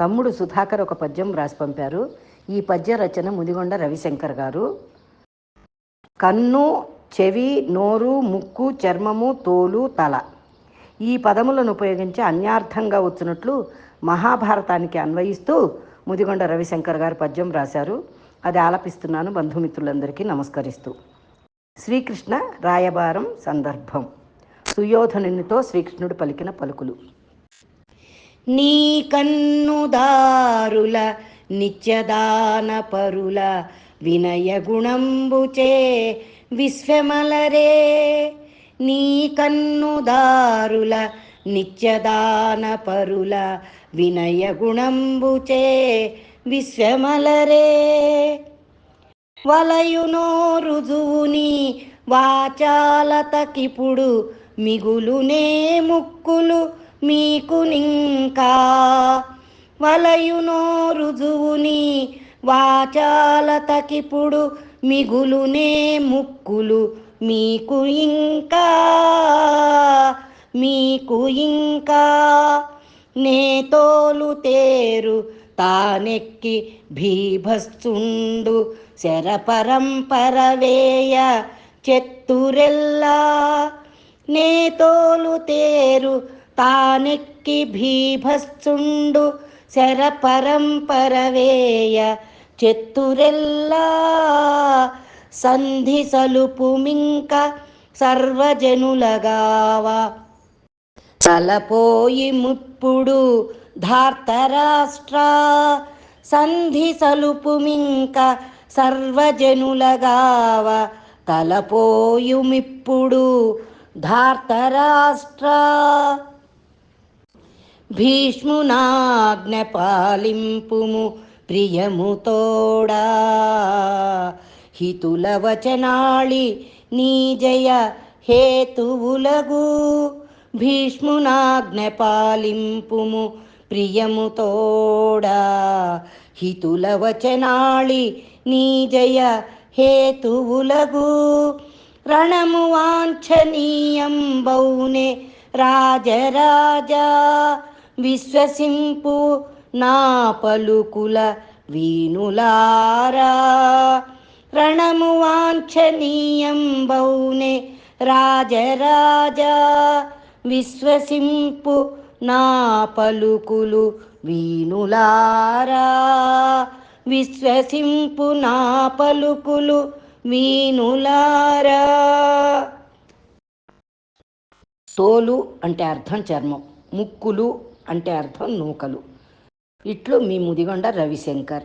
తమ్ముడు సుధాకర్ ఒక పద్యం రాసి పంపారు. ఈ పద్య రచన ముదిగొండ రవిశంకర్ గారు. కన్ను చెవి నోరు ముక్కు చర్మము తోలు తల. ఈ పదములను ఉపయోగించి అన్యార్థంగా వచ్చినట్లు మహాభారతానికి అన్వయిస్తూ ముదిగొండ రవిశంకర్ గారు పద్యం రాశారు అది ఆలపిస్తున్నాను బంధుమిత్రులందరికీ నమస్కరిస్తూ. శ్రీకృష్ణ రాయబారం సందర్భం. సుయోధనునితో శ్రీకృష్ణుడు పలికిన పలుకులు. నీ కన్నుదారుల నిత్యదాన పరుల వినయ గుణంబుచే విశ్వమలరే. నీ కన్నుదారుల నిత్యదాన పరుల వినయ గుణంబుచే విశ్వమలరే. వలయునో రుజువుని వాచాలతకిప్పుడు మిగులునే ముక్కులు మీకు నింకా. వలయునో రుజువుని వాచాలతకిప్పుడు మిగులునే ముక్కులు మీకు ఇంకా. మీకు ఇంకా. నే తోలు తేరు తానెక్కి భీభస్తుండు శరపరంపర వేయ చెత్తురెల్లా. నే తోలు తేరు తానెక్కి భీభస్సుండు శరపరంపరవేయ చెత్తురెల్లా సంధి సలుపు మింక సర్వజనులగావా. తలపోయి ముప్పుడు ధార్తరాష్ట్ర సంధి సలుపు మింక సర్వజనులగావ తలపోయుమిప్పుడు ధార్తరాష్ట్ర భీష్మునాజ్ఞపాలింపుము ప్రియముతోడా హితుల వచనాళి నీజయ హేతువులగు. భీష్మునాజ్ఞపాలింపుము ప్రియముతోడా హితుల వచనాళి నీజయ హేతువులగు. రణము వాంఛనీయం బౌనే రాజరాజా. విశ్వసింపు నా పలుకుల వీణులారా. రణము వాంఛనీయం బౌనే రాజరాజా. విశ్వసింపు నా పలుకులు వీణులారా. విశ్వసింపు నా పలుకులు వీణులారా. తోలు అంటే అర్థం చర్మం ముక్కులు అంటే అర్థం నూకలు. ఇట్లు మీ ముదిగొండ రవిశంకర్.